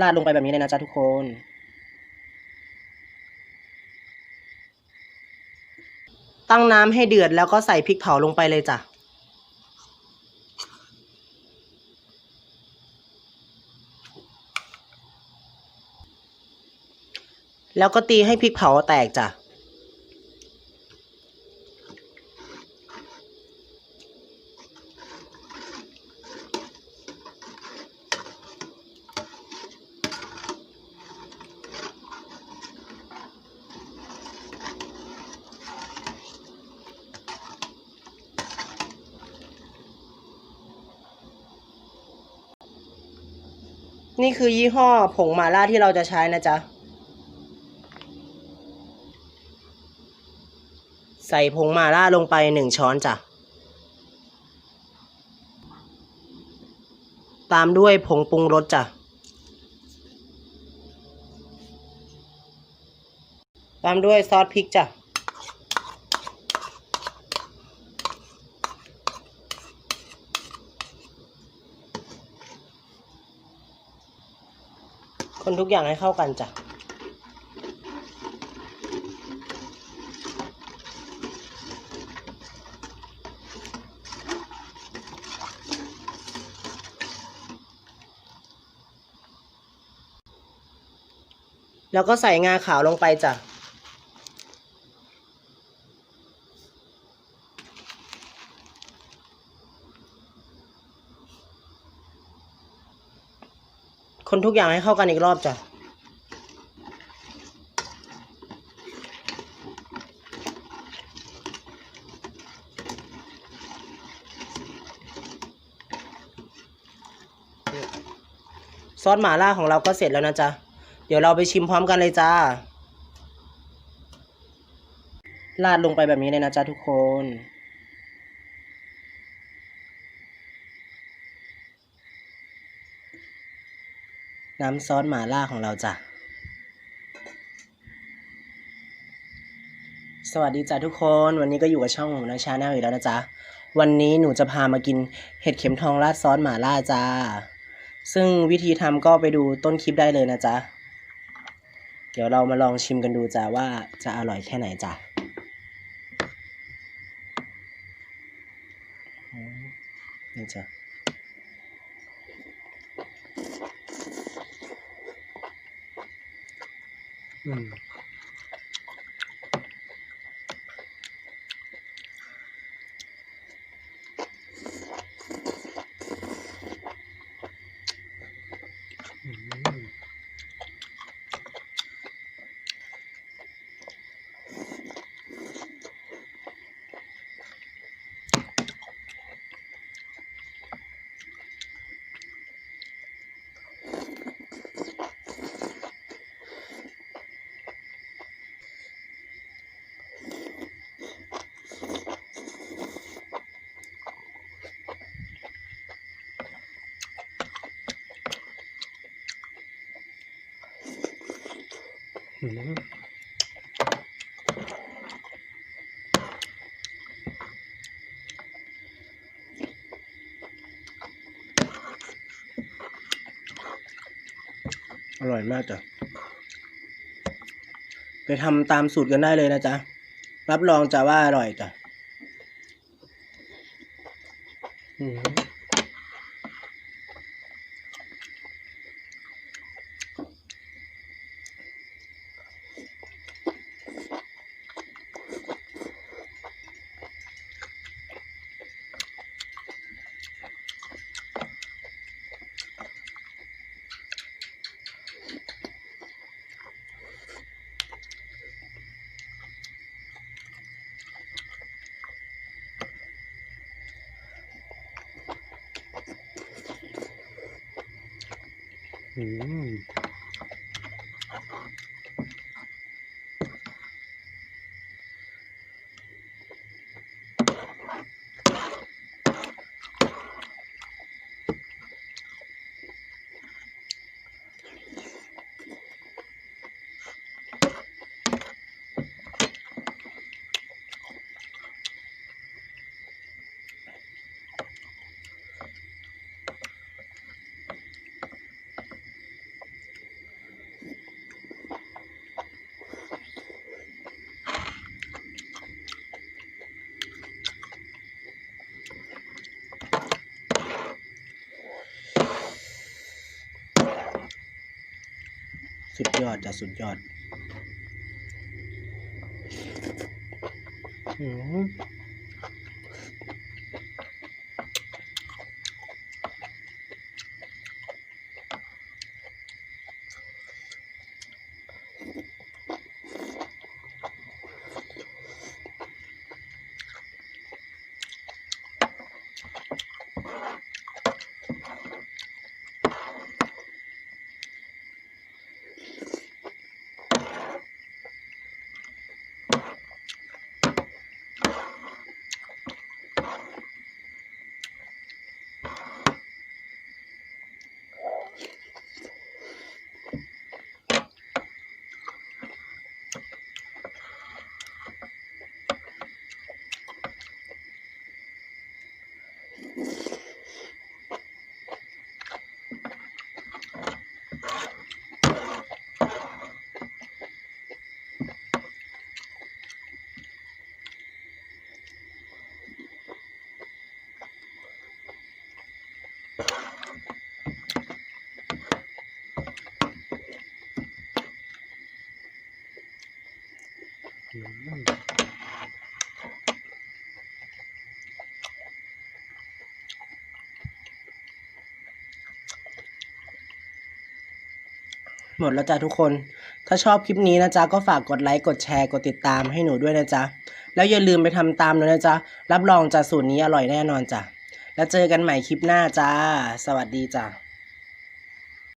ราดลงไปแบบนี้เลยนะจ๊ะทุกคน ตั้งน้ำให้เดือดแล้วก็ใส่พริกเผาลงไปเลยจ้ะแล้วก็ตีให้พริกเผาแตกจ้ะ นี่คือยี่ห้อผงมาล่าที่เราจะใช้นะจ๊ะ ใส่ผงมาล่าลงไปหนึ่งช้อนจ้ะ ตามด้วยผงปรุงรสจ้ะ ตามด้วยซอสพริกจ้ะ คนทุกอย่างให้เข้ากันจ้ะแล้วก็ใส่งาขาวลงไปจ้ะ คนทุกอย่างให้เข้ากันอีกรอบจ้ะซอสหม่าล่าของเราก็เสร็จแล้วนะจ๊ะ เดี๋ยวเราไปชิมพร้อมกันเลยจ้า ราดลงไปแบบนี้เลยนะจ๊ะทุกคน น้ำซอสหม่าล่าของเราจ้ะ สวัสดีจ้ะทุกคน วันนี้ก็อยู่กับช่องของนาชาแนลอีกแล้วนะจ๊ะ วันนี้หนูจะพามากินเห็ดเข็มทองราดซอสหม่าล่าจ้า ซึ่งวิธีทำก็ไปดูต้นคลิปได้เลยนะจ๊ะ เดี๋ยวเรามาลองชิมกันดูจ้ะว่าจะอร่อยแค่ไหนจ้ะนี่จ้ะ อื อืมอร่อยมากจ้ะ ไปทำตามสูตรกันได้เลยนะจ๊ะ รับรองจะว่าอร่อยจ้ะ อืม อืม สุดยอดจ้ะสุดยอดอืม หมดแล้วจ้ะทุกคน ถ้าชอบคลิปนี้นะจ๊ะ ก็ฝากกดไลค์ กดแชร์ กดติดตามให้หนูด้วยนะจ๊ะ แล้วอย่าลืมไปทำตามด้วยนะจ๊ะ รับรองจ้ะสูตรนี้อร่อยแน่นอนจ้ะ แล้วเจอกันใหม่คลิปหน้าจ้า สวัสดีจ้ะ